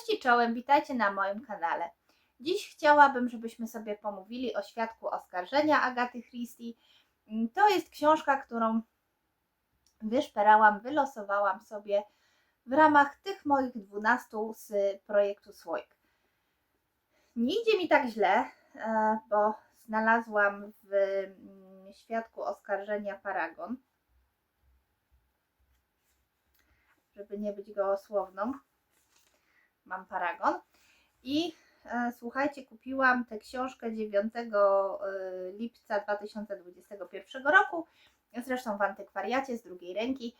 Cześć i czołem, witajcie na moim kanale. Dziś chciałabym, żebyśmy sobie pomówili o świadku oskarżenia Agaty Christie. Mm, To jest książka, którą wyszperałam, wylosowałam sobie w ramach tych moich 12 z projektu Słoik. Nie idzie mi tak źle, e, bo znalazłam w mm, świadku oskarżenia Paragon. Żeby nie być gołosłowną mam paragon. I e, słuchajcie, kupiłam tę książkę 9 e, lipca 2021 roku. Zresztą w antykwariacie z drugiej ręki.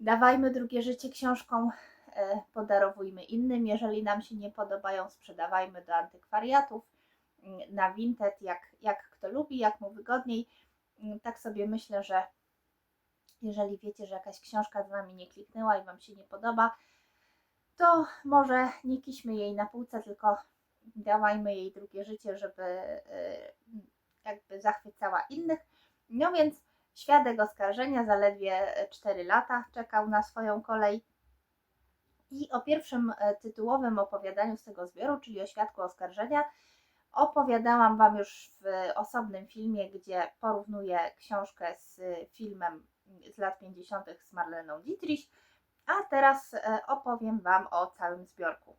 Dawajmy drugie życie książkom, e, podarowujmy innym. Jeżeli nam się nie podobają, sprzedawajmy do antykwariatów mm, na Vinted, jak, jak kto lubi, jak mu wygodniej. Mm, Tak sobie myślę, że jeżeli wiecie, że jakaś książka z Wami nie kliknęła i Wam się nie podoba, to może nie kiśmy jej na półce, tylko dawajmy jej drugie życie, żeby y, jakby zachwycała innych. No więc świadek oskarżenia zaledwie 4 lata czekał na swoją kolej. I o pierwszym e, tytułowym opowiadaniu z tego zbioru, czyli o świadku oskarżenia, opowiadałam Wam już w osobnym filmie, gdzie porównuję książkę z filmem z lat 50. z Marleną Dietrich. A teraz e, opowiem Wam o całym zbiorku.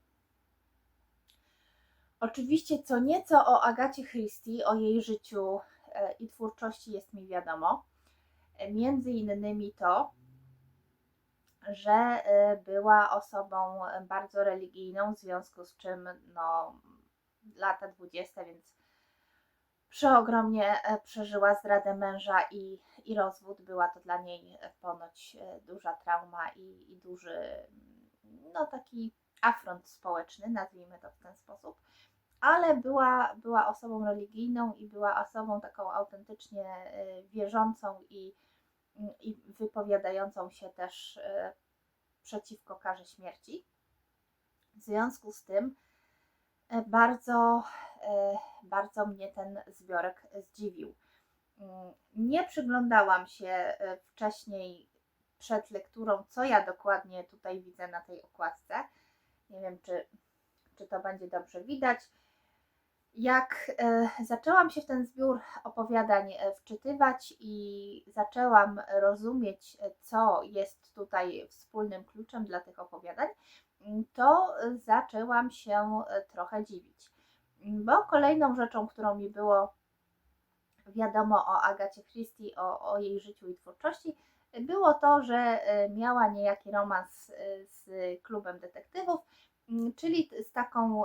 Oczywiście co nieco o Agacie Christie, o jej życiu e, i twórczości jest mi wiadomo. E, Między innymi to, że była osobą bardzo religijną, w związku z czym no, lata 20, więc przeogromnie e, przeżyła zdradę męża i, i rozwód. Była to dla niej e, ponoć e, duża trauma i, i duży, mm, no taki afront społeczny, nazwijmy to w ten sposób. Ale była, była osobą religijną i była osobą taką autentycznie wierzącą i, i wypowiadającą się też przeciwko karze śmierci. W związku z tym bardzo e, bardzo mnie ten zbiorek zdziwił. Mm, Nie przyglądałam się e, wcześniej przed lekturą, co ja dokładnie tutaj widzę na tej okładce. Nie wiem, czy, czy to będzie dobrze widać. Jak e, zaczęłam się w ten zbiór opowiadań e, wczytywać i zaczęłam rozumieć, e, co jest tutaj wspólnym kluczem dla tych opowiadań, to zaczęłam się e, trochę dziwić bo kolejną rzeczą, którą mi było wiadomo o Agacie Christie, o, o jej życiu i twórczości, było to, że e, miała niejaki romans e, z klubem detektywów, czyli z taką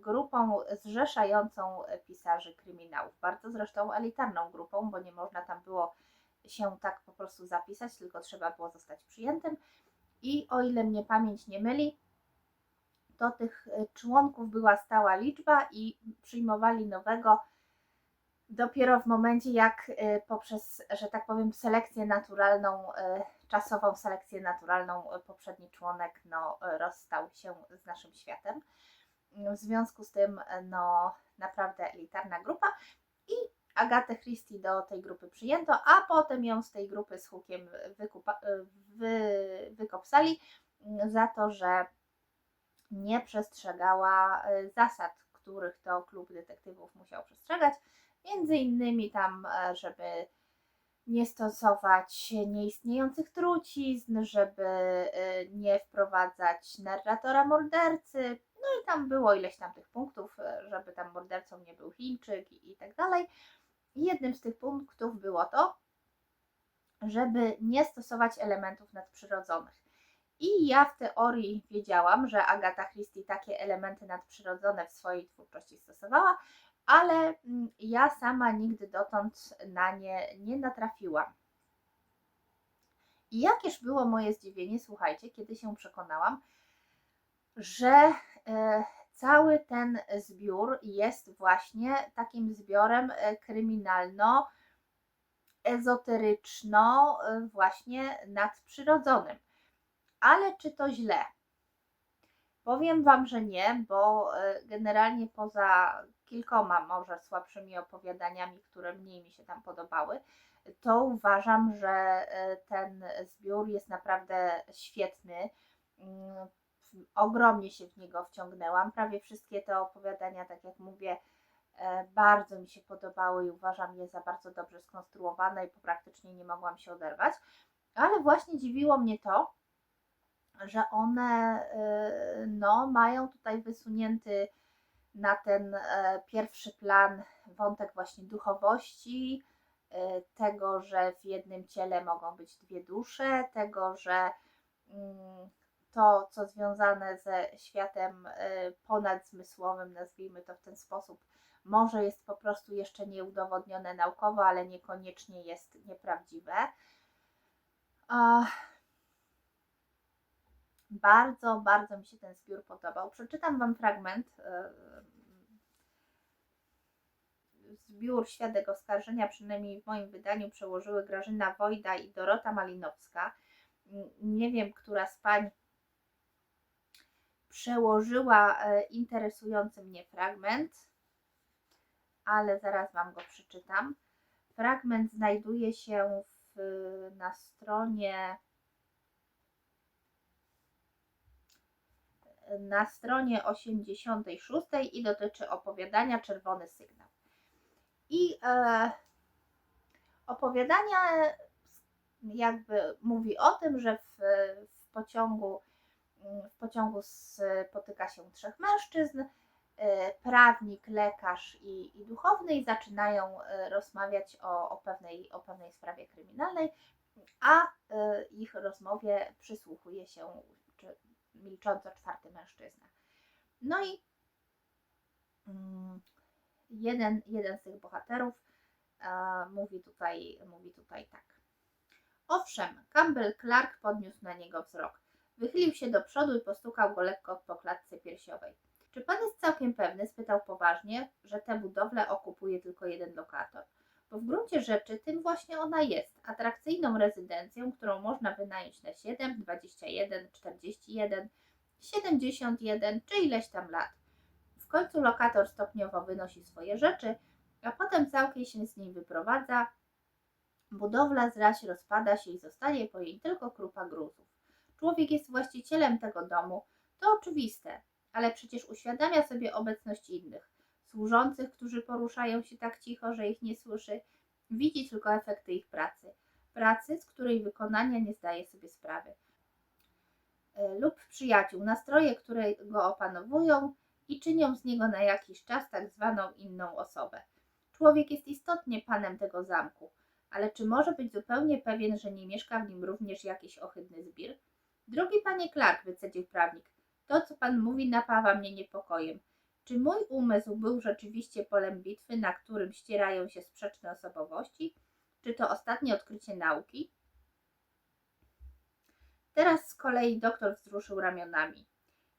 grupą zrzeszającą pisarzy kryminałów. Bardzo zresztą elitarną grupą, bo nie można tam było się tak po prostu zapisać, tylko trzeba było zostać przyjętym. I o ile mnie pamięć nie myli, to tych e, członków była stała liczba i przyjmowali nowego dopiero w momencie, jak e, poprzez, że tak powiem, selekcję naturalną, e, czasową selekcję naturalną, poprzedni członek no, rozstał się z naszym światem. W związku z tym, no, naprawdę elitarna grupa i Agatę Christie do tej grupy przyjęto, a potem ją z tej grupy z hukiem wykupa, wy, wykopsali za to, że nie przestrzegała e, zasad, których to klub detektywów musiał przestrzegać. Między innymi tam, e, żeby nie stosować nieistniejących trucizn, żeby e, nie wprowadzać narratora mordercy. No i tam było ileś tam tych punktów, e, żeby tam mordercą nie był Chińczyk i, tak dalej. Jednym z tych punktów było to, żeby nie stosować elementów nadprzyrodzonych. I ja w teorii wiedziałam, że Agata Christie takie elementy nadprzyrodzone w swojej twórczości stosowała, ale mm, ja sama nigdy dotąd na nie nie natrafiłam. I jakież było moje zdziwienie, słuchajcie, kiedy się przekonałam, że e, cały ten zbiór jest właśnie takim zbiorem e, kryminalno ezoteryczno e, właśnie nadprzyrodzonym. Ale czy to źle? Powiem Wam, że nie, bo e, generalnie poza kilkoma może słabszymi opowiadaniami, które mniej mi się tam podobały, to uważam, że e, ten zbiór jest naprawdę świetny. Mm, ogromnie się w niego wciągnęłam. Prawie wszystkie te opowiadania, tak jak mówię, e, bardzo mi się podobały i uważam je za bardzo dobrze skonstruowane i praktycznie nie mogłam się oderwać. Ale właśnie dziwiło mnie to, że one e, no, mają tutaj wysunięty na ten e, pierwszy plan wątek właśnie duchowości, e, tego, że w jednym ciele mogą być dwie dusze, tego, że mm, to, co związane ze światem e, ponadzmysłowym, nazwijmy to w ten sposób, może jest po prostu jeszcze nieudowodnione naukowo, ale niekoniecznie jest nieprawdziwe. Bardzo, bardzo mi się ten zbiór podobał. Przeczytam Wam fragment. e, Zbiór Świadek Oskarżenia, przynajmniej w moim wydaniu, przełożyły Grażyna Wojda i Dorota Malinowska. Nie wiem, która z pań przełożyła e, interesujący mnie fragment, ale zaraz Wam go przeczytam. Fragment znajduje się w, na stronie na stronie 86 i dotyczy opowiadania Czerwony Sygnał. I e, opowiadania jakby mówi o tym, że w, w pociągu w pociągu spotyka się trzech mężczyzn, e, prawnik, lekarz i, i duchowny i zaczynają e, rozmawiać o, o, pewnej, o pewnej sprawie kryminalnej, a e, ich rozmowie przysłuchuje się milcząco czwarty mężczyzna. No i mm, jeden, jeden z tych bohaterów e, mówi, tutaj, mówi tutaj tak. Owszem, Campbell Clark podniósł na niego wzrok. Wychylił się do przodu i postukał go lekko po klatce piersiowej. Czy pan jest całkiem pewny, spytał poważnie, że tę budowlę okupuje tylko jeden lokator? Bo w gruncie rzeczy tym właśnie ona jest, atrakcyjną rezydencją, którą można wynająć na 7, 21, 41, 71 czy ileś tam lat. W końcu lokator stopniowo wynosi swoje rzeczy, a potem całkiem się z niej wyprowadza. Budowla zraź rozpada się i zostaje po niej tylko krupa gruzów. Człowiek jest właścicielem tego domu, to oczywiste, ale przecież uświadamia sobie obecność innych, służących, którzy poruszają się tak cicho, że ich nie słyszy, widzi tylko efekty ich pracy, pracy, z której wykonania nie zdaje sobie sprawy, E, lub przyjaciół, nastroje, które go opanowują i czynią z niego na jakiś czas tak zwaną inną osobę. Człowiek jest istotnie panem tego zamku, ale czy może być zupełnie pewien, że nie mieszka w nim również jakiś ohydny zbir? Drogi panie Clark, wycedził prawnik, to co pan mówi napawa mnie niepokojem. Czy mój umysł był rzeczywiście polem bitwy, na którym ścierają się sprzeczne osobowości? Czy to ostatnie odkrycie nauki? Teraz z kolei doktor wzruszył ramionami.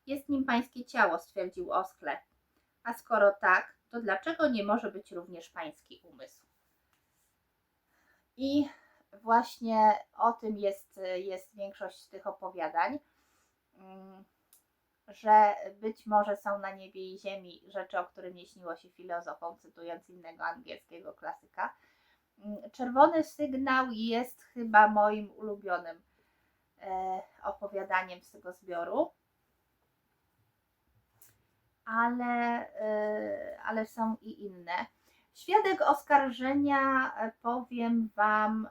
Jest nim pańskie ciało, stwierdził oskle. A skoro tak, to dlaczego nie może być również pański umysł? I właśnie o tym jest, jest większość tych opowiadań, mm, że być może są na niebie i ziemi rzeczy, o których nie śniło się filozofom, cytując innego angielskiego klasyka. Mm, Czerwony sygnał jest chyba moim ulubionym e, opowiadaniem z tego zbioru. Ale, e, ale są i inne. Świadek oskarżenia, e, powiem Wam,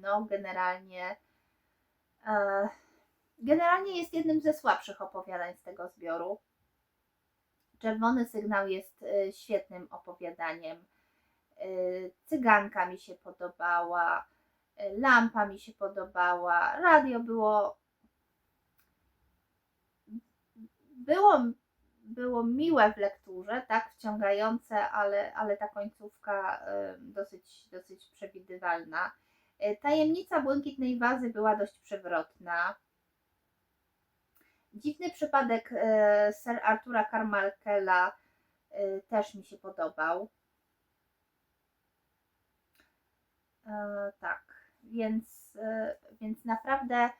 no generalnie, generalnie jest jednym ze słabszych opowiadań z tego zbioru. Czerwony sygnał jest e, świetnym opowiadaniem. E, Cyganka mi się podobała, e, lampa mi się podobała, radio było było, było miłe w lekturze, tak, wciągające, ale, ale ta końcówka dosyć, dosyć przewidywalna. Tajemnica błękitnej wazy była dość przewrotna. Dziwny przypadek e, Sir Artura Carmichaela e, też mi się podobał. E, tak, więc, więc naprawdę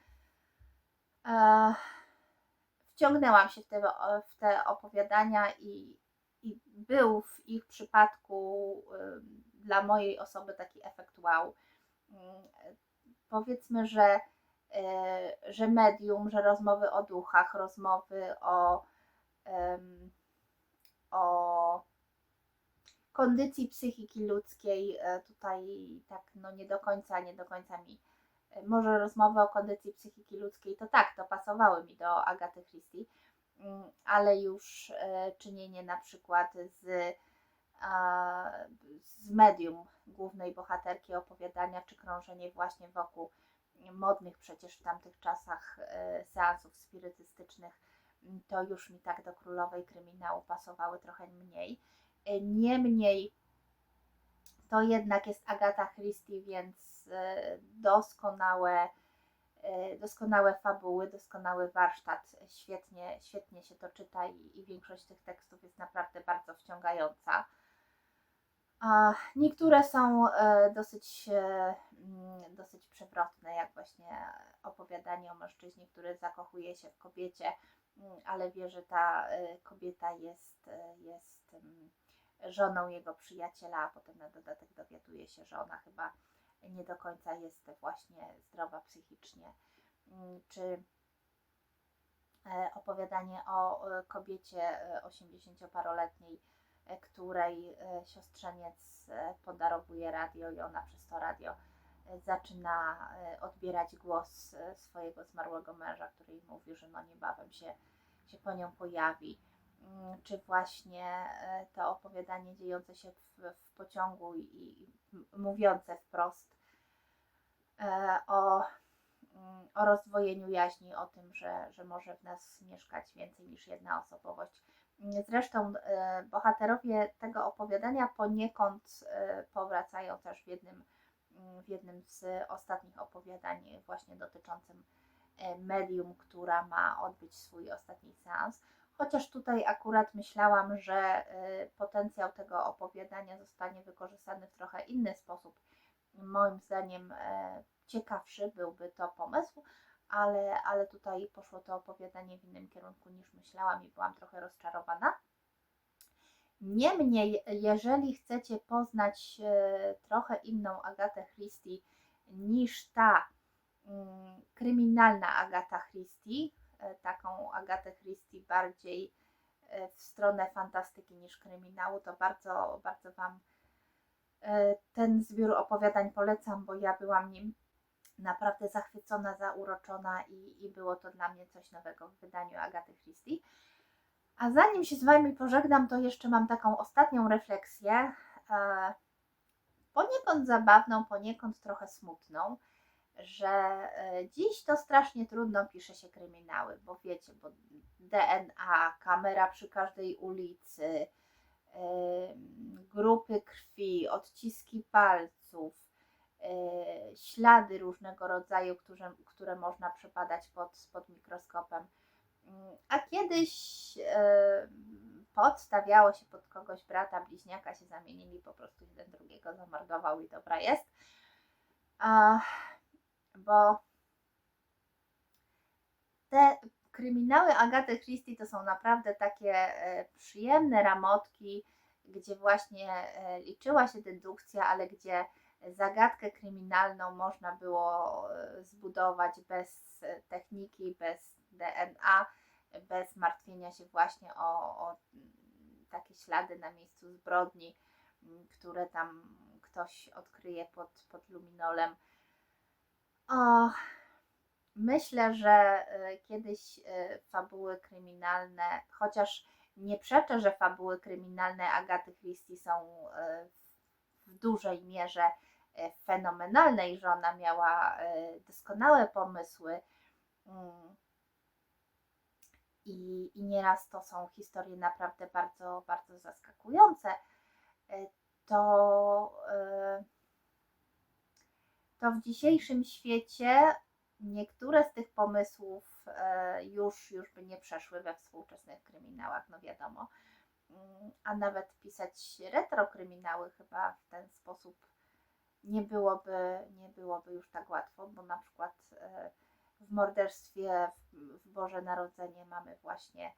wciągnęłam się w te, w te opowiadania i, i był w ich przypadku dla mojej osoby taki efekt wow. Mm, Powiedzmy, że że medium, że rozmowy o duchach, rozmowy o, o kondycji psychiki ludzkiej, e, tutaj tak no nie do końca, nie do końca mi, e, może rozmowy o kondycji psychiki ludzkiej, to tak, to pasowały mi do Agaty Christie, mm, ale już e, czynienie na przykład z, z medium głównej bohaterki opowiadania, czy krążenie właśnie wokół modnych przecież w tamtych czasach e, seansów spirytystycznych, to już mi tak do królowej kryminału pasowały trochę mniej. E, Niemniej to jednak jest Agata Christie, więc e, doskonałe, doskonałe fabuły, doskonały warsztat, świetnie, świetnie się to czyta i, i większość tych tekstów jest naprawdę bardzo wciągająca. Niektóre są e, dosyć, e, mm, dosyć przewrotne, jak właśnie opowiadanie o mężczyźnie, który zakochuje się w kobiecie, mm, ale wie, że ta e, kobieta jest, jest mm, żoną jego przyjaciela, a potem na dodatek dowiaduje się, że ona chyba nie do końca jest właśnie zdrowa psychicznie. Czy opowiadanie o kobiecie e, 80-paroletniej, e, której e, siostrzeniec e, podarowuje radio i ona przez to radio e, zaczyna e, odbierać głos e, swojego zmarłego męża, który jej mówi, że no niebawem się, się po nią pojawi. Mm, Czy właśnie e, to opowiadanie dziejące się w, w pociągu i, mówiące wprost e, o, mm, o rozdwojeniu jaźni, o tym, że, że może w nas mieszkać więcej niż jedna osobowość. Zresztą e, bohaterowie tego opowiadania poniekąd e, powracają też w jednym, mm, w jednym z ostatnich opowiadań, właśnie dotyczącym e, medium, która ma odbyć swój ostatni seans. Chociaż tutaj akurat myślałam, że potencjał tego opowiadania zostanie wykorzystany w trochę inny sposób. Moim zdaniem ciekawszy byłby to pomysł, ale, ale tutaj poszło to opowiadanie w innym kierunku niż myślałam i byłam trochę rozczarowana. Niemniej, jeżeli chcecie poznać e, trochę inną Agatę Christie niż ta mm, kryminalna Agata Christie, e, taką Agatę Christie bardziej e, w stronę fantastyki niż kryminału, to bardzo, bardzo Wam ten zbiór opowiadań polecam, bo ja byłam nim naprawdę zachwycona, zauroczona i, i było to dla mnie coś nowego w wydaniu Agaty Christie. A zanim się z Wami pożegnam, to jeszcze mam taką ostatnią refleksję, e, poniekąd zabawną, poniekąd trochę smutną, że e, dziś to strasznie trudno pisze się kryminały, bo wiecie, bo DNA, kamera przy każdej ulicy, e, grupy krwi, odciski palców, ślady różnego rodzaju, które, które można przebadać pod, pod mikroskopem. Mm, A kiedyś e, podstawiało się pod kogoś brata, bliźniaka się zamienili, po prostu jeden drugiego zamordował i dobra jest. A, bo te kryminały Agaty Christie to są naprawdę takie e, przyjemne ramotki, gdzie właśnie e, liczyła się dedukcja, ale gdzie zagadkę kryminalną można było e, zbudować bez techniki, bez DNA, bez martwienia się właśnie o, o takie ślady na miejscu zbrodni, które tam ktoś odkryje pod, pod luminolem. O, myślę, że e, kiedyś e, fabuły kryminalne, chociaż nie przeczę, że fabuły kryminalne Agaty Christie są w dużej mierze e, fenomenalne i że ona miała e, doskonałe pomysły. Mm. I, I nieraz to są historie naprawdę bardzo, bardzo zaskakujące. E, To, to w dzisiejszym świecie niektóre z tych pomysłów już, już by nie przeszły we współczesnych kryminałach, no wiadomo. Mm, A nawet pisać retrokryminały chyba w ten sposób nie byłoby, nie byłoby już tak łatwo, bo na przykład e, w morderstwie w, Boże Narodzenie mamy właśnie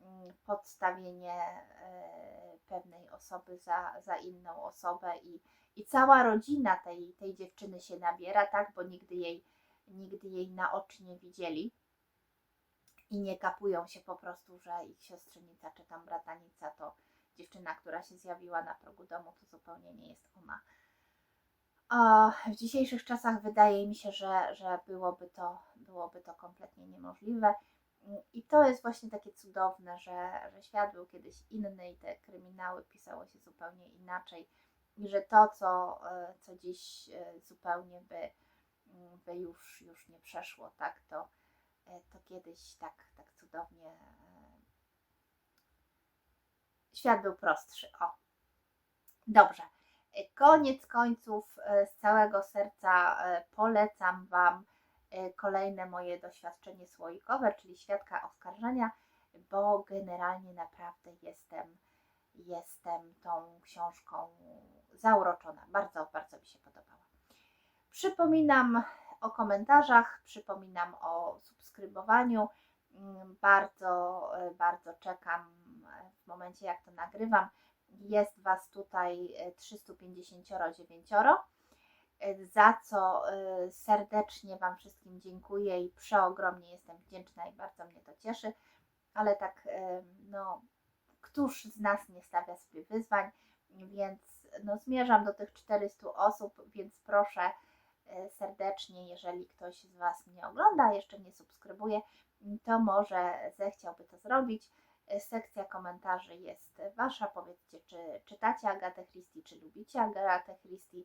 mm, podstawienie e, pewnej osoby za, za inną osobę i, i cała rodzina tej, tej dziewczyny się nabiera, tak, bo nigdy jej nigdy jej na oczy nie widzieli i nie kapują się po prostu, że ich siostrzenica czy tam bratanica to dziewczyna, która się zjawiła na progu domu, to zupełnie nie jest ona. W dzisiejszych czasach wydaje mi się, że, że byłoby, to, byłoby to kompletnie niemożliwe. I to jest właśnie takie cudowne, że, że świat był kiedyś inny i te kryminały pisało się zupełnie inaczej. I że to, co, e, co dziś e, zupełnie by, by już, już nie przeszło, tak, to, e, to kiedyś tak, tak cudownie świat był prostszy. O. Dobrze. E, Koniec końców e, z całego serca e, polecam Wam kolejne moje doświadczenie słoikowe, czyli świadka oskarżenia, bo generalnie naprawdę jestem, jestem tą książką zauroczona. Bardzo, bardzo mi się podobała. Przypominam o komentarzach, przypominam o subskrybowaniu. Mm, Bardzo, bardzo czekam w momencie, jak to nagrywam. Jest Was tutaj e, 359, e, za co e, serdecznie Wam wszystkim dziękuję i przeogromnie jestem wdzięczna i bardzo mnie to cieszy. Ale tak, e, no, któż z nas nie stawia sobie wyzwań, więc no, zmierzam do tych 400 osób, więc proszę e, serdecznie, jeżeli ktoś z Was mnie ogląda, jeszcze nie subskrybuje, to może zechciałby to zrobić. E, Sekcja komentarzy jest Wasza. Powiedzcie, czy czytacie Agatę Christie, czy lubicie Agatę Christie,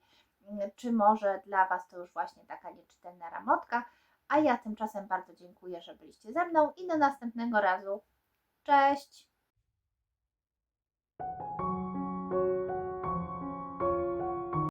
m, czy może dla Was to już właśnie taka nieczytelna ramotka. A ja tymczasem bardzo dziękuję, że byliście ze mną i do następnego razu. Cześć!